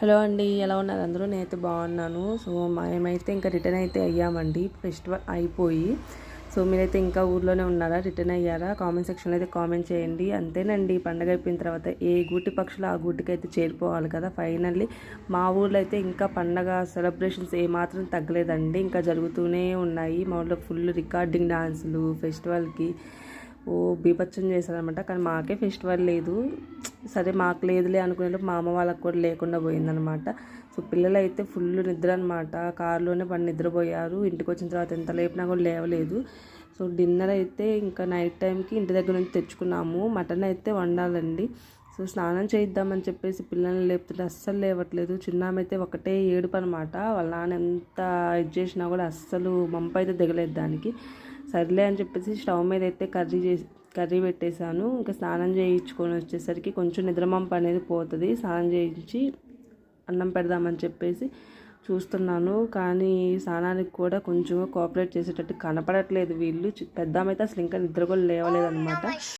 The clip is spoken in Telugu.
హలో అండి ఎలా ఉన్నారు? అందరూ నేనైతే బాగున్నాను. సో మేమైతే ఇంకా రిటర్న్ అయితే అయ్యామండి. ఫెస్టివల్ అయిపోయి. సో మీరైతే ఇంకా ఊర్లోనే ఉన్నారా? రిటర్న్ అయ్యారా? కామెంట్ సెక్షన్లో అయితే కామెంట్ చేయండి. అంతేనండి పండగ అయిపోయిన తర్వాత ఏ గూటి పక్షులు ఆ గూటికి అయితే చేరిపోవాలి కదా? ఫైనల్లీ మా ఊర్లో అయితే ఇంకా పండగ సెలబ్రేషన్స్ ఏమాత్రం తగ్గలేదండి. ఇంకా జరుగుతూనే ఉన్నాయి. మా ఊళ్ళో ఫుల్ రికార్డింగ్ డాన్సులు ఫెస్టివల్కి ఓ బీభత్సం చేశారనమాట కానీ మాకే ఫెస్టివల్ లేదు. సరే మాకు లేదులే అనుకునేటప్పుడు మా అమ్మ వాళ్ళకి కూడా లేకుండా పోయిందనమాట సో పిల్లలు అయితే ఫుల్ నిద్ర అనమాట కారులోనే పని నిద్రపోయారు. ఇంటికి వచ్చిన తర్వాత ఎంత లేపినా కూడా లేవలేదు. సో డిన్నర్ అయితే ఇంకా నైట్ టైంకి ఇంటి దగ్గర నుంచి తెచ్చుకున్నాము. మటన్ అయితే వండాలండి. సో స్నానం చేయిద్దామని చెప్పేసి పిల్లల్ని లేపుతుంటే అస్సలు లేవట్లేదు. చిన్నామైతే ఒకటే ఏడుపు అనమాట వాళ్ళ నాన్న ఎంత ఇది చేసినా కూడా అస్సలు మంప అయితే దిగలేదు దానికి. సర్లే అని చెప్పేసి స్టవ్ మీద అయితే కర్రీ చేసి కర్రీ పెట్టేశాను. ఇంకా స్నానం చేయించుకొని వచ్చేసరికి కొంచెం నిద్రమంప అనేది పోతుంది. స్నానం చేయించి అన్నం పెడదామని చెప్పేసి చూస్తున్నాను. కానీ స్నానానికి కూడా కొంచెం కోఆపరేట్ చేసేటట్టు కనపడట్లేదు వీళ్ళు. పెద్దామైతే అసలు ఇంకా నిద్ర కూడా లేవలేదన్నమాట.